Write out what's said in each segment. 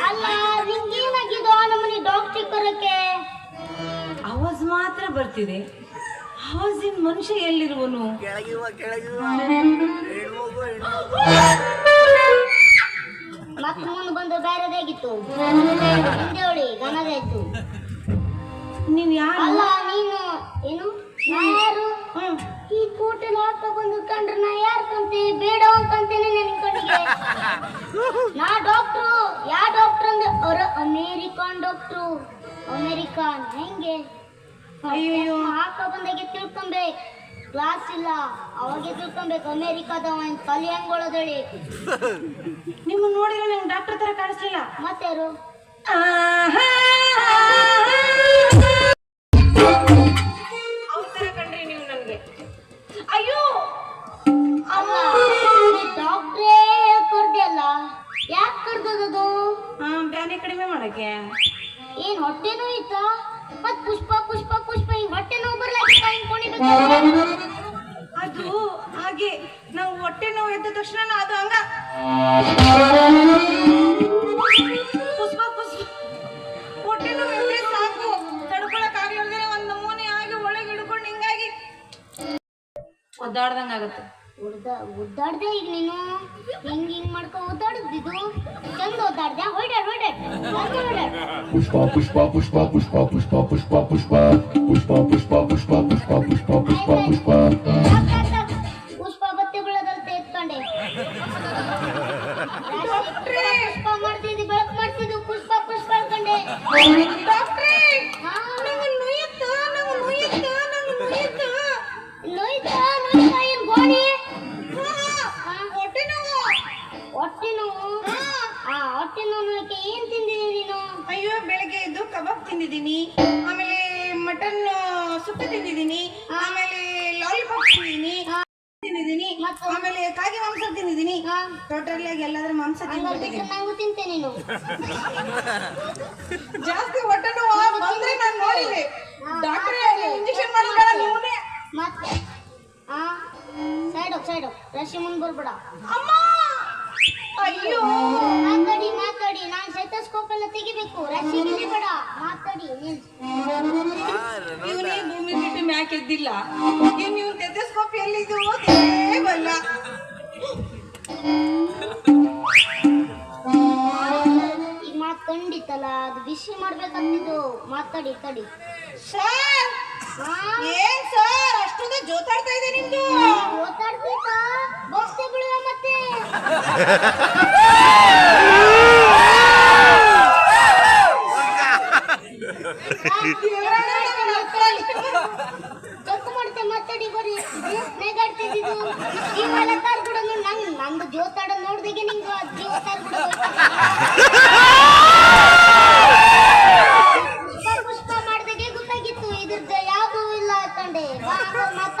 ಅಲ್ಲ ನಿಂಗೇನಾಗಿದ್ದು ನಮ್ಮನೆ ಡಾಕ್ಟ್ರಿಗೆ ಬರಕ್ಕೆ ಅವಾಜ್ ಮಾತ್ರ ಬರ್ತಿದೆ. ಅವಾಜಿನ ಮನುಷ್ಯ ಎಲ್ಲಿರುವನು? ಮತ್ತೆ ಮುಂದೆ ಬಂದು ಬೇರೆದಾಗಿತ್ತು ಹಿಂದೇವಳಿ ನೀವು ಯಾರು? ಅಲ್ಲ ನೀನು ಏನು? ಈ ನೋಡ್ ತಗೊಂಡು ಕಂಡ್ರೆ ನಾ ಯಾರು ಕಂತಿ? ಬೇಡ ಅಂತೀನಿ ನಿನ್ ಕಡೆಗೆ ನಾ ಡಾಕ್ಟ್ರು. ಯಾ ಡಾಕ್ಟರ್ ಅಂದ್ರೆ ಅವ್ರ ಅಮೇರಿಕನ್ ಡಾಕ್ಟ್ರು. ಅಮೇರಿಕನ್. ಹೆಂಗೆ? ಅಯ್ಯೋ. ಹಾಕ ಬಂದಾಗೆ ತಿಳ್ಕೊಂಬೇಕ್ ಕ್ಲಾಸ್ ಇಲ್ಲ. ಅವಾಗೆ ತಿಳ್ಕೊಂಬೇಕು. ಅಮೇರಿಕಾದವ ತಲೆ ಹೆಂಗೊಳದಳಿ ನಿಮ್ಮ ನೋಡಿದ್ರೆ ನಂಗೆ ಡಾಕ್ಟರ್ ತರ ಕಾಣಿಸ್ಲಿಲ್ಲ. ಮತ್ತಾರು ಬ್ಯಾನೆ ಕಡಿಮೆ ಮಾಡಕ್ಕೆ? ಏನ್ ಹೊಟ್ಟೆನೂ ಇತ್ತ? ಮತ್ ಪುಷ್ಪ ಪುಷ್ಪ ಪುಷ್ಪ ಈ ಹೊಟ್ಟೆ ನೋವು ಬರ್ಲಾಗಿತ್ತ ಅದು ಹಾಗೆ ನಾವು ಹೊಟ್ಟೆ ನೋವು ಎದ್ದ ತಕ್ಷಣ ಅದು ಹಂಗ. ಪುಷ್ಪ ಪುಷ್ಪ. ಹೊಟ್ಟೆ ನೋವು ಸಾಕು. ತಡ್ಕೊಳಕ್ ಆಗ್ಲಾರ್ದೆ ಒಂದ್ ನಮೂನೆ ಆಗಿ ಒಳಗೆ ಹಿಡ್ಕೊಂಡು ಹಿಂಗಾಗಿ. ಒದ್ದಾಡ್ದಂಗ ಆಗತ್ತೆ ಉಡ್ದ ಉದ್ದಾಡ್ದೆ ಈಗ ನೀನು ಹಿಂಗ್ ಹಿಂಗ್ ಮಾಡ್ಕೊ ಉದ್ದಾಡದಿದು ಚಂದ ಉದ್ದಾಡ್ದೆ ಹೊಯ್ಡಾಡ್ ಹೊಯ್ಡಾಡ್ ಪುಷ್ಪ ಪುಷ್ಪ ಪುಷ್ಪ ಪುಷ್ಪ ಪುಷ್ಪ ಪುಷ್ಪ ಪುಷ್ಪ ಪುಷ್ಪ ಪುಷ್ಪ ಪುಷ್ಪ ಪುಷ್ಪ ಪುಷ್ಪ ಪುಷ್ಪ ಪುಷ್ಪ. ಪುಷ್ಪ ಬತ್ತಿ ಬೀಳದಂತೆ ಎತ್ಕೊಂಡೆ ಪುಷ್ಪ ಮಾಡ್ತಿದ್ದಿ ಬೆಳಕು ಮಾಡ್ತಿದ್ದು ಪುಷ್ಪ ಪುಷ್ಪ ಅನ್ಕೊಂಡೆ ತಿಂದಿದ್ದೀನಿ. ಆಮೇಲೆ ಮಟನ್ ಸುಕ್ಕ ತಿಂದಿದ್ದೀನಿ. ಆಮೇಲೆ ಲಾಲಿಪಾಪ್ ತಿಂದಿದ್ದೀನಿ. ತಿಂದಿದ್ದೀನಿ? ಆಮೇಲೆ ಕಾಗೆ ಮಾಂಸ ತಿಂದಿದ್ದೀನಿ. ಟೋಟಲಿ ಆಗಿ ಎಲ್ಲಾದ್ರ ಮಾಂಸ ತಿಂದಿದ್ದೀನಿ. ತಿಂದ್ಬಿಟ್ಟಿದ್ದೀನಿ ಬಿಟ್ಟು ನಂಗೂ ತಿಂತೆ ನೀನು. ಜಾಸ್ತಿ ಹೊಟ್ಟೆ ನೋವು ಬಂದ್ರೆ ನಾನು ನೋಡಿದೆ. ಡಾಕ್ಟ್ರೇ ಇಂಜೆಕ್ಷನ್ ಮಾಡಿಲ್ಲ ನೀವೇ ಮತ್ತೆ? ಆ ಸೈಡ್ ಸೈಡ್ ರಶಿ ಮುಂದ್ ಬರ್ಬೇಡ. ಅಮ್ಮ! ಅಯ್ಯೋ! ಮಾತಾಡಿ ಮಾತಾಡಿ ನಾನ್ ಸೆಟಸ್ಕೋಪ್ ಎಲ್ಲ ತೆಗಿಬೇಕು. ರಶಿ ಬೇಡ ಮಾತಾಡಿ ಇವನೇ ಭೂಮಿ ಬಿಟ್ಟು ಮ್ಯಾಕ್ ಎದ್ದಿಲ್ಲ. ಇವ್ ನೀವು ಟೆಥೋಸ್ಕೋಪ್ ಎಲ್ಲಿದ್ದು ಬಲ್ಲ ಈಗ ಮಾತ್ ಖಂಡಿತಲ್ಲ ಅದು ಬಿಸಿ ಮಾಡ್ಬೇಕಂತಿದ್ದು. ಮಾತಾಡಿ ತಡಿ. ಸರ್ ಏನ್ ಸರ್? ಅಷ್ಟೊಂದು ಜೋತಾಡ್ತಾ ಇದೆ ನಿಮ್ದು? ಓದಾಡ್ಬೇಕಾ ಬಸ್ತೆ ಬೀಳುವ ಜೋತಾಡ ನೋಡ್ದಿಗೆ ನಿಂಗೆ ಜೋತಾಡ ಪುಷ್ಪ ಮಾಡ್ದಾಗೆ ಗೊತ್ತಾಗಿತ್ತು ಇದ್ರದ್ದು ಯಾವುದು ಇಲ್ಲ ತಂಡೆ ಮತ್ತ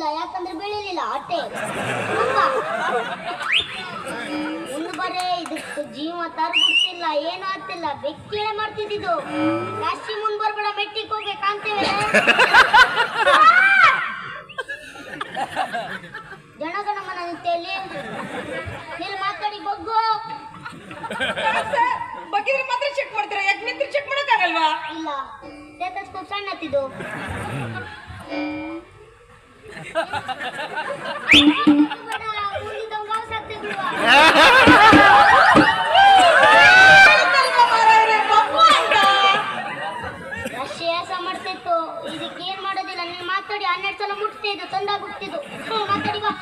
ದೊಡ್ಡಿಲ್ಲ ಯಾಕಂದ್ರೆ ಬೆಳಿಲಿಲ್ಲ ಅಟ್ಟೆ. ಒಂದು ಬರೇ ಇದಕ್ಕೆ ಜೀವ ತರ್ಬಿಡ್ತಿಲ್ಲ ಏನು ಆಗ್ತಿಲ್ಲ ಬೆಕ್ಕಿಳೆ ಮಾಡ್ತಿದ್ದು ಜಾಸ್ತಿ ಮುಂದ್ ಬರ್ಬೇಡ ಮೆಟ್ಟಿಗೆ ಹೋಗ್ಬೇಕಂತೇವೆ ಕಾಣ್ತೇವೆ ಜನಗಣ ಮನ ನಿಂತೆಯಲ್ಲಿ ನೀನು ಮಾತಾಡಿ ಬಗ್ಗು. ಬಗ್ಗಿದ್ರೆ ಮಾತ್ರ ಚೆಕ್ ಮಾಡ್ತೀರಾ? ಯಾಕೆ ನಿಂತ್ರೆ ಚೆಕ್ ಮಾಡೋಕ್ಕಾಗಲ್ವಾ? ಇಲ್ಲ. ಸ್ಟೆಥೋಸ್ಕೋಪ್ ಸಣ್ಣ ಹತ್ತಿದ್ದು ರಶ್ಯಾಸ ಮಾಡ್ತಿತ್ತು ಇದಕ್ಕೆ ಏನ್ ಮಾಡೋದಿಲ್ಲ ನೀನು ಮಾತಾಡಿ ಹನ್ನೆರಡು ಸಲ ಮುಟ್ತಿದ್ದು ತಂದಾಗ್ಬಿಡ್ತಿದ್ದು ಮಾತಾಡಿ ಬಾ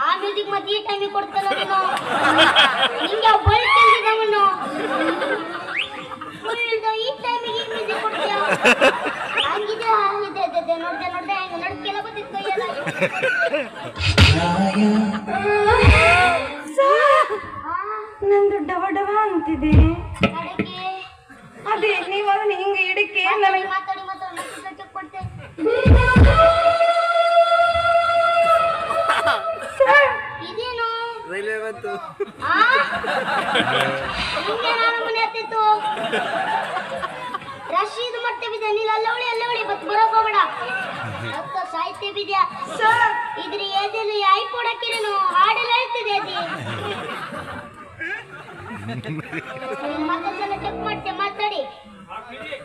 ಆ ಮ್ಯೂಸಿಕ್ ಮತ್ತೆ ಈ ಟೈಮಿಗೆ ಕೊಡ್ತಾನ ನೀನು ನಿಂಗೆ ಬಳಿ ತಂದಿದ್ದವನು ಈ ಟೈಮಿಗೆ ಈ ಮ್ಯೂಸಿಕ್ ಕೊಡ್ತೀಯ? ನಂದು ಡವ ಡವ ಅಂತಿದೆ ಅದೇ ನೀವು ಅದನ್ನ ಹಿಂಗೆ ಇಡಕ್ಕೆ ನನಗೆ ಮಾತಾಡಿ ಮಾತಾಡಿ ಮತ್ತೆ ಚೆಕ್ ಕೊಡ್ತೆ ಇದೇನು ರೈಲ್ವೆ ಬಂತು ರಶೀದ್ ಮತ್ತೆ ಬಿದ್ದೆ ನೀನು ಬತ್ ಅಕ್ಕ ಸಾಹಿತ್ಯ ಬಿದ್ಯಾ ಸರ್ ಇದ್ರ ಎದೆಲು ಹಾಡೆಲ್ಲ ಹೇಳ್ತಿದೆ ಮಾತಾಡಿ.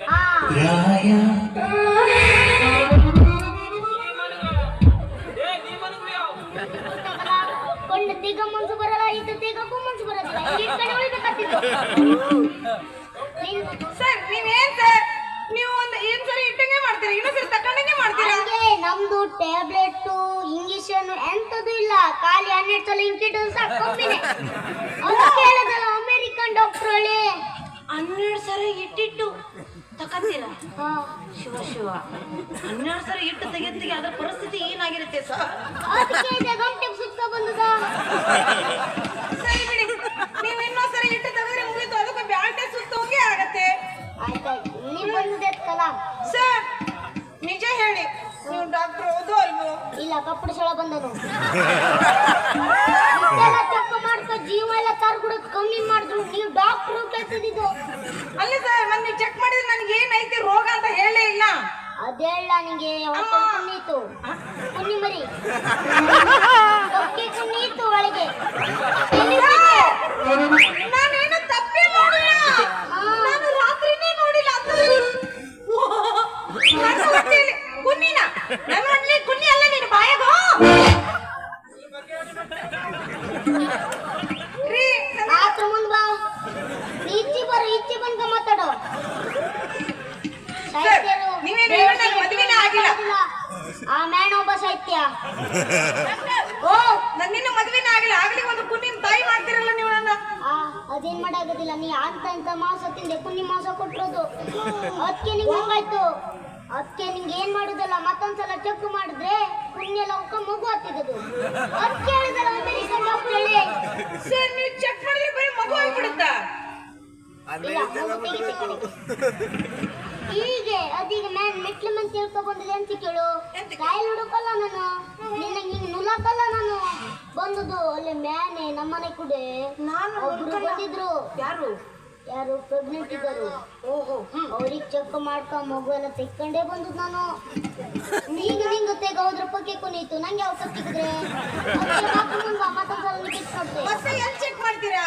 ಹಾ. ಕೊಂಡು ತೀಗ ಬರಲ್ಲ, ಇದು ತೀಗಕ್ಕೂ ಮನ್ಸು ಬರೋದಿಲ್ಲ. ಸರ್ ನೀವೇನ್ ಸರ್ ಮಾಡ್ತೀರಾ? ಇನ್ನೊಂದ್ಸರಿ ತಕೊಂಡಂಗೆ ಮಾಡ್ತೀರಾ? ಹಂಗೆ ನಮ್ದು ಟ್ಯಾಬ್ಲೆಟ್ ಇಂಜೆಕ್ಷನ್ ಎಂತದು ಇಲ್ಲ. ಖಾಲಿ ಹನ್ನೆರಡು ಸಲ ಇಂಕಿಟ್ಟು ಸಾಕೊಂಡಿನಿ ಅದು ಕೇಳದಲ್ಲ ಅಮೆರಿಕನ್ ಡಾಕ್ಟರ್ ಹೇಳಿ. ಹನ್ನೆರಡು ಸಲ ಇಟ್ಟಿಟ್ಟು ತಕಂತೀರಾ? ಹಾ. ಶಿವ ಶಿವ. ಹನ್ನೆರಡು ಸಲ ಇಟ್ಟು ತೆಗೆದಿಗೆ ಅದ್ರ ಪರಿಸ್ಥಿತಿ ಏನಾಗಿರುತ್ತೆ ಸರ್. ಅದಕ್ಕೆ ಇದೆ ಗಂಟೆಗೆ ಸುತ್ತ ಬಂದದ. ಸರಿ ಬಿಡಿ. ನೀವು ಇನ್ನೊಂದ್ ಸರಿ ಇಟ್ಟು ತೆಗೆದ್ರೆ ಮುಗಿತು. ಅದಕ್ಕೆ ಬ್ಯಾಟೆ ಹೋಗಿ ಆಗತ್ತೆ. ಆಯ್ತಾಯ್ತು. ನೀವ್ ಬಂದಿದೆ ಕಲ. ಸರ್ ಹೇಳಿ ನೀವು ಡಾಕ್ಟರ್ ಹೌದು ಅಲ್ವೋ? ಇಲ್ಲ ಕಪ್ಪಡ ಸೊಳ ಬಂದನು ಚೆಕ್ ಮಾಡ್ಕೊ ಜೀವ ಎಲ್ಲ ತರ್ಗುಡಕ್ ಕಮ್ಮಿ ಮಾಡಿದ್ರು. ನೀವು ಡಾಕ್ಟರ್ ಕೆಲ್ಸದಿದ್ದು ಅಲ್ಲ ಸರ್ ಮತ್ತೆ ನೀವು ಚೆಕ್ ಮಾಡಿದ್ರೆ ನನಗೆ ಏನೈತಿ ರೋಗ ಅಂತ ಹೇಳೇ ಇಲ್ಲ. ಅದೇಳ ನಿಂಗೆ ಹೊಟ್ಟೆ ಕುನ್ನೀತು ಕುನ್ನಿ ಮರಿ. ಓ ನನ್ನಿನ್ನು ಮದುವೆನೇ ಆಗಲಿ ಆಗಲಿ ಒಂದು ಕುನ್ನಿನ ತಾಯಿ ಮಾಡ್ತಿರಲ್ಲ ನೀವು ನನ್ನ. ಆ ಅದೇನ್ ಮಾಡಾಗೋದಿಲ್ಲ. ನೀ ಅಂತ ಇಂತ ಮಾಂಸ ತಿಂದೆ ಕುನ್ನಿ ಮಾಂಸ ಕೊಟ್ಟಿರೋದು ಅದಕ್ಕೆ ನಿಂಗೆ ಹಂಗಾಯ್ತು. ಅದಕ್ಕೆ ನಿಂಗೆ ಏನ್ ಮಾಡುದಲ್ಲ? ಮತ್ತೊಂದ್ಸಲ ಚೆಕ್ ಮಾಡಿದ್ರೆ ಪುಣ್ಯ ಎಲ್ಲ ಉಕ್ಕ ಮಗು ಹತ್ತಿದದು ಅದಕ್ಕೆ ಹೇಳಿದಲ್ಲ ಅಮೆರಿಕನ್ ಡಾಕ್ಟರ್ ಹೇಳಿ ಸರ್ ನೀವು ಚೆಕ್ ಮಾಡಿದ್ರೆ ಬರೀ ಮಗು ಆಗ್ಬಿಡುತ್ತಾ? ಅಂದ್ರೆ ಇಲ್ಲ ಮಗು ತೆಗಿತೆ ಕಣೆ. ಹೀಗೆ ಅದೀಗ ನಾನು ಮೆಟ್ಲ ಮಂದಿ ತಿಳ್ಕೊ ಬಂದಿದೆ ಅಂತ ಕೇಳು. ಕಾಯಿಲ್ ಹುಡುಕಲ್ಲ ನಾನು. ನಿನ್ನ ಹಿಂಗ್ ನುಲಾಕಲ್ಲ ನಾನು. ಬಂದದು ಅಲ್ಲಿ ಮ್ಯಾನೆ ನಮ್ಮನೆ ಕುಡೆ. ನಾನು ಒಬ್ರು ಬಂದಿದ್ರು. ಯಾರು? ಯಾರು? ಪ್ರೆಗ್ನೆಂಟ್ ಇದ್ದರು ಓಹೋ. ಅವ್ರಿಗೆ ಚೆಕ್ ಮಾಡ್ಕೊ ಮಗು ಎಲ್ಲ ತೆಕ್ಕೊಂಡೇ ಬಂದದ್ ನಾನು. ನೀನು ನಿಂಗೆ ತೆಗ ಹೋದ್ರ ಪಕ್ಕೆ ಕುನೀತು ನಂಗೆ ಯಾವ ಕೊಡ್ತೆ ಮತ್ತೆ ಎಲ್ಲಿ ಚೆಕ್ ಮಾಡ್ತೀರಾ?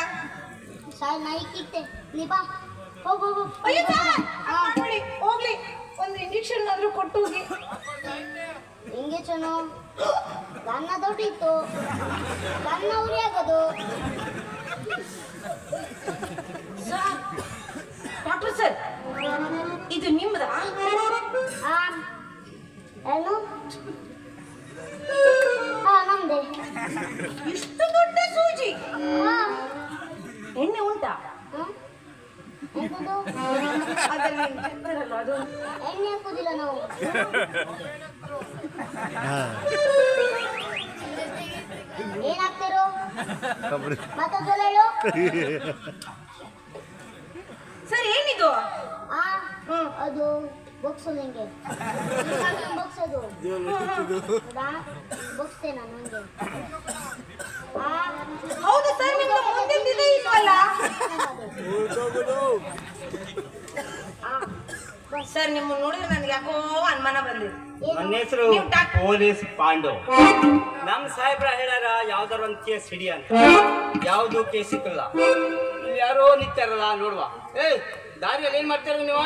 ಸಾಯ್ ನಾಯಿ ಕಿತ್ತೆ. ನೀ ಬಾ. ಹೋಗು ಹೋಗು ಅಯ್ಯೋ ಸರ್, ಹಾ ನೋಡಿ ಹೋಗ್ಲಿ ಒಂದು ಇಂಜೆಕ್ಷನ್ ಆದ್ರೂ ಕೊಟ್ಟು ಹೋಗಿ. ಹಿಂಗೆ ಚನು? ನನ್ನ ದೊಡ್ಡಿತ್ತು ನನ್ನ ಉರಿ ಆಗೋದು. ಸರ್ ಡಾಕ್ಟರ್ ಸರ್ ಇದು ನಿಮ್ಮದ ಏನು? ಹಾ ನಮ್ದೆ. ಇಷ್ಟು ಅದು? ಎಣ್ಣೆ ಹಾಕುದಿಲ್ಲ ನಾವು. ಏನು ಹಾಕ್ತಿರೋ ಮತ್ತೊಂದ್ಸಲ ಹೇಳು. ಸರ್ ಏನಿದು? ಆ ಅದು ಬೊಕ್ಸೋದು ನಂಗೆ. ಬೊಕ್ಸೋದು. ಹೌದಾ? ಬೊಕ್ಸ್ತೆ ನಾನು ಹಂಗೆ. ಆ. ಹೌದು ಸರ್ ನಿಮ್ದು ಮುಂದಿದ್ದಿದೆ ಇಲ್ವಲ್ಲ? ಸರ್ ನಿಮ್ಮ ನೋಡಿದ್ರೆ ನನಗೆ ಯಾಕೋ ಅನುಮಾನ ಬಂದಿದೆ. ನನ್ನ ಹೆಸರು ನೀವು ಪೊಲೀಸ್ ಪಾಂಡು. ನಮ್ ಸಾಹೇಬ್ರ ಹೇಳ್ಯಾರ ಯಾವ್ದಾರ ಒಂದ್ ಕೇಸ್ ಹಿಡಿ ಅಂತ. ಯಾವ್ದು ಕೇಸ್ ಸಿಕ್ಕಲ್ಲ. ಇಲ್ಲಿ ಯಾರೋ ನಿಂತಾರಲ್ಲ ನೋಡುವ. ಏ ದಾರಿಯಲ್ಲಿ ಏನ್ ಮಾಡ್ತಾರ ನೀವು?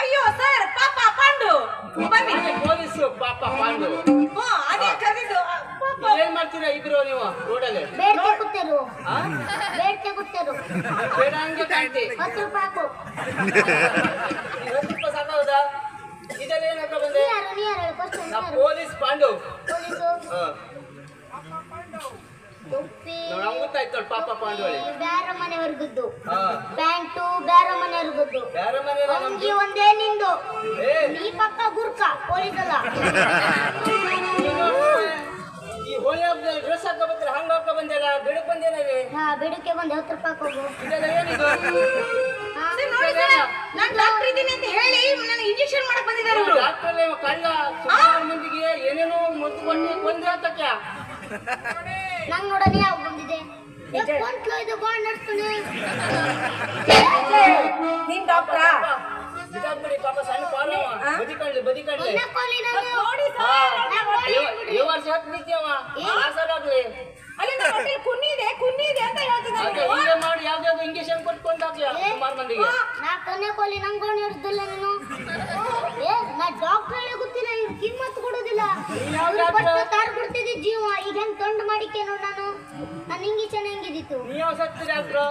ಅಯ್ಯೋ ಸರ್ ಪಾಪ ಪಾಂಡು. ಬನ್ನಿ. ನಾನೇ ಪೊಲೀಸು ಪಾಪ ಪಾಂಡು. ಹ್ಞೂ ಅದೇ ಏನ್ ನೀವು ರೋಡಲ್ಲಿ? ಬೇಡ್ತೆ ಕೂತೇರು ಆ? ಬೇಡ್ತೆ ಕೂತೇರು ಬೇಡ ಹಂಗೆ ಕಾಣ್ತಿ. ಹತ್ತು ರೂಪಾಯಿ ಹಾಕು ಇದೆಲ್ಲ ಏನಕ್ಕ ಬಂದೆ ಯಾರು ನೀ ಯಾರು ಹೇಳು ಫಸ್ಟ್ ನಾ ಪೊಲೀಸ್ ಪಾಂಡು. ಪೊಲೀಸು. ಹ. ಗೊತ್ತಾಯ್ತು ನೋಡ್ ಪಾಪ ಪಾಂಡು ಹೇಳಿ. ಬೇರೆ ಮನೆಯವ್ರಿಗದ್ದು ಹಾ. ಪ್ಯಾಂಟು ಬೇರೆ ಮನೆಯವ್ರಿಗದ್ದು ಬೇರೆ ಮನೆ ಅಂಗಿ ಒಂದೇ ನಿಂದು. ಏ. ನೀ ಪಕ್ಕ ಗುರ್ಕ ಹೋಳಿ ಹಬ್ಬದಲ್ಲಿ ಡ್ರೆಸ್ ಹಾಕ ಬರ್ತಾರೆ ಹಂಗ ಹಾಕ ಬಂದೇನ ಬಿಡಕ್ ಬಂದೇನವಿ ಹಾ ಬಿಡಕ್ಕೆ ಬಂದು ಹತ್ತು ರೂಪಾಯಿ ಹೋಗು. ಇದೆಲ್ಲ ಏನಿದು? ನಾನು ಡಾಕ್ಟರ್ ಇದ್ದೀನಿ ಅಂತ ಹೇಳಿ ನನಗೆ ಇಂಜೆಕ್ಷನ್ ಮಾಡಕ್ ಬಂದಿದ್ದಾರೆ ಅವರು. ಡಾಕ್ಟರ್ ನೀವು ಕಳ್ಳ ಸುಮಾರು ಮಂದಿಗೆ ಏನೇನೋ ಮದ್ದು ಕೊಟ್ಟು ಕೊಂದ್ರೆ ಅಂತಕ್ಕ ನಂಗೆ ನೋಡೋಣ ಯಾವ ಬಂದಿದೆ. ಕೊಂಟ್ಲು ಇದು ಗೋಣ ನಡ್ಸ್ಕೊಂಡು ನೀನ್ ಡಾಕ್ಟ್ರಾ ಪಾಪ ಸಣ್ಣ ಪಾಲು. ಬದಿ ಕಳ್ಳಿ ಬದಿ ಕಳ್ಳಿ ಈ- ವರ್ಷ ಹತ್ತು ನಿತ್ಯವ ಆಗ್ಲಿ. ಅಂತ ಹೇಳ್ತಿದ್ದಾರೆ ಹೀಗೆ ಮಾಡಿ ಯಾವ್ದಾವ್ದು ಇಂಜೆಕ್ಷನ್ ಕೊಟ್ಕೊಂಡು ಹಾಕ್ಲಿ ಸುಮಾರು ಮಂದಿಗೆ. ನಾ ಹಿಡ್ದಿಲ್ಲ ನೀನು. ಏ ಡಾಕ್ಟರ್ ಹೇಳಿ ಗೊತ್ತಿಲ್ಲ ಇವ್ರು ಕೊಡೋದಿಲ್ಲ. ಜೀವ ಈಗ ಹೆಂಗ್ ತೊಂಡ್ ಮಾಡಿಕೆ ನೋಡ್ ನಾನು. ನನ್ನ ಚೆನ್ನಾಗಿ ಹೆಂಗಿದಿತ್ತು ನೀವು ಸತ್ತು ಡಾಕ್ಟ್ರು